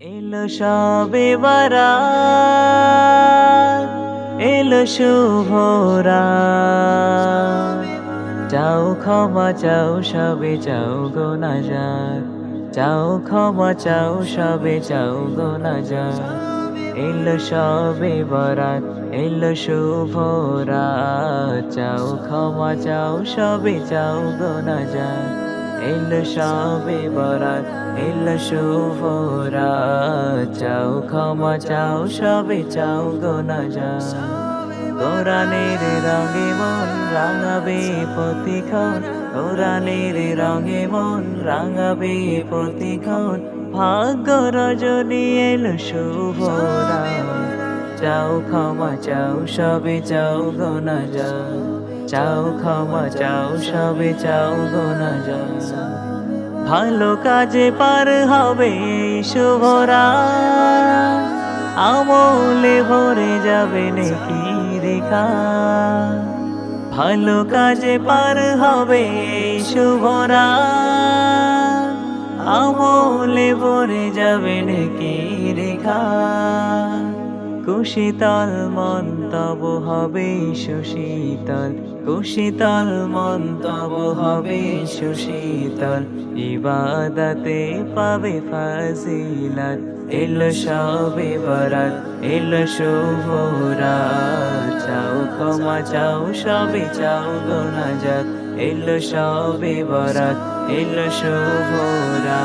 এলো সবে বারাত, এলো শুভরা চাও ক্ষমা, চাও সবে, চাও গো না যার চাও ক্ষমা, চাও সবে, চাও গো না যার এলো সবে বরাত, এলো শুভরা চাও ক্ষমা, চাও সবে, চাও গো না যার এলো সবে বরাত, এলো শুভরা চাও, ক্ষমা চাও, সবে চাও গো না যার কোরআনের রঙে মন রাঙাবে প্রতিক্ষণ, কোরআনের রঙে মন রাঙাবে প্রতিক্ষণ। ভাগ্য রজনী এলো শুভরা চাও ক্ষমা চাও সবে চাও গোনা যাও। চাও ক্ষমা চাও সবে চাও গোনা যাও। ভালো কাজে পার হবে শুভরা। আমলে ভরে যাবে নাকি রেখা। ভালো কাজে পার হবে শুভরা। আমলে ভরে যাবে নাকি রেখা। কুশীতল মন তব হবে সুশীতল। কুশীতল মন তব হবে সুশীতল। ইবাদতে পাবে ফাজিলাত। এলো সবে বরাত, এলো শুভরা চাও ক্ষমা, চাও সবে, চাও গোনা যাত এলো সবে বরাত, এলো শুভরা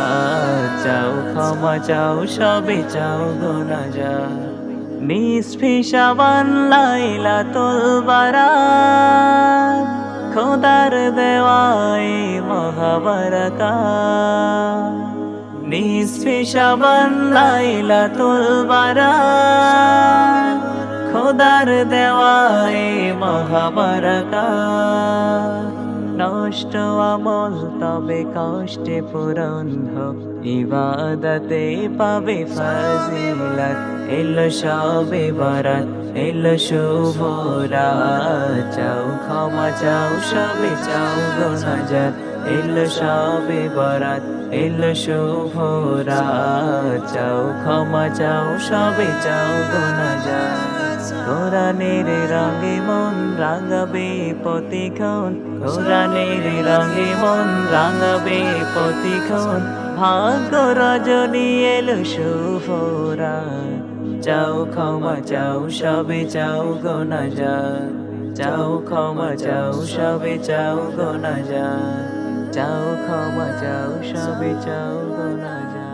চাও ক্ষমা, চাও সবে, চাও গোনা নিসফি সাবান লাইলা তোল বারাত খোদার দেওয়ায় মহাবরকা। নিসফি সাবান লাইলা তোল বারাত খোদার দেওয়ায় মহাবরকা। নষ্ট আমল তবে কষ্টে পূরণ হোক ইবাদতে পাবে ফাজিলাত, এলো সবে বরাত এলো শুভরা চাও, ক্ষমা চাও, সবে চাও গোনাজাত এলো সবে বরাত এলো শুভরা চাও, ক্ষমা চাও, সবে চাও গোনাজাত কোরআনের রঙে মন রাঙাবে প্রতিক্ষণ। কোরআনের রঙে মন রাঙাবে প্রতিক্ষণ। ভাগ্য রজনী এলো শুভরা চাও ক্ষমা চাও, সবে চাও গোনা যা। চাও ক্ষমা চাও, সবে চাও গোনা যা। চাও ক্ষমা চাও, সবে চাও গোনা যা।